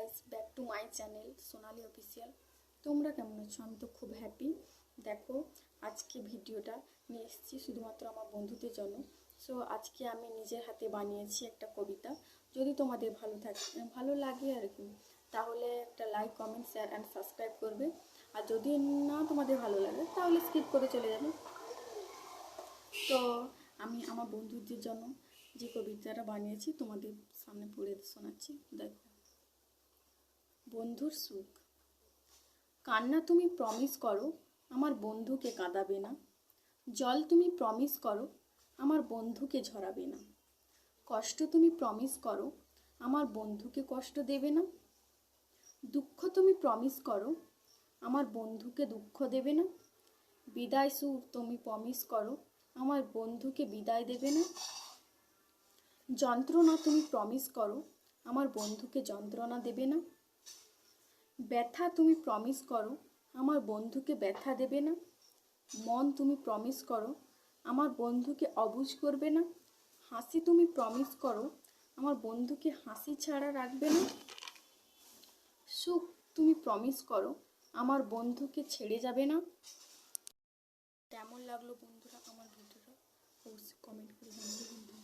Guys back to my channel Sonali official তোমরা কেমন আছো? আমি তো খুব হ্যাপি দেখো, আজকে ভিডিওটা নিয়ে এসেছি শুধুমাত্র আমার বন্ধুদের জন্য। সো আজকে আমি নিজের হাতে বানিয়েছি একটা কবিতা। যদি তোমাদের ভালো থাকে, ভালো লাগে আর কি, তাহলে একটা like comment share and subscribe করবে। আর যদি না তোমাদের ভালো লাগে, তাহলে স্কিপ করে চলে যাবে। তো, আমি আমার বন্ধুদের জন্য যে কবিতাটা বানিয়েছি, তোমাদের সামনে পড়ে শোনাচ্ছি। দেখো। বন্ধুর সুখ। কান্না তুমি প্রমিস করো, আমার বন্ধুকে কাঁদাবে না। জল তুমি প্রমিস করো, আমার বন্ধুকে ঝরাবে না। কষ্ট তুমি প্রমিস করো, আমার বন্ধুকে কষ্ট দেবে না। দুঃখ তুমি প্রমিস করো, আমার বন্ধুকে দুঃখ দেবে না। বিদায় সুখ তুমি প্রমিস করো, আমার বন্ধুকে বিদায় দেবে না। যন্ত্রণা তুমি প্রমিস করো, আমার বন্ধুকে যন্ত্রণা দেবে না। ব্যথা তুমি প্রমিস করো, আমার বন্ধুকে ব্যথা দেবে না। মন তুমি প্রমিস করো, আমার বন্ধুকে অবুঝ করবে না। হাসি তুমি প্রমিস করো, আমার বন্ধুকে হাসি ছাড়া রাখবে না। সুখ তুমি প্রমিস করো, আমার বন্ধুকে ছেড়ে যাবে না। কেমন লাগল বন্ধুরা, আমার ভিডিওটা? অবশ্যই কমেন্ট করে জানাবে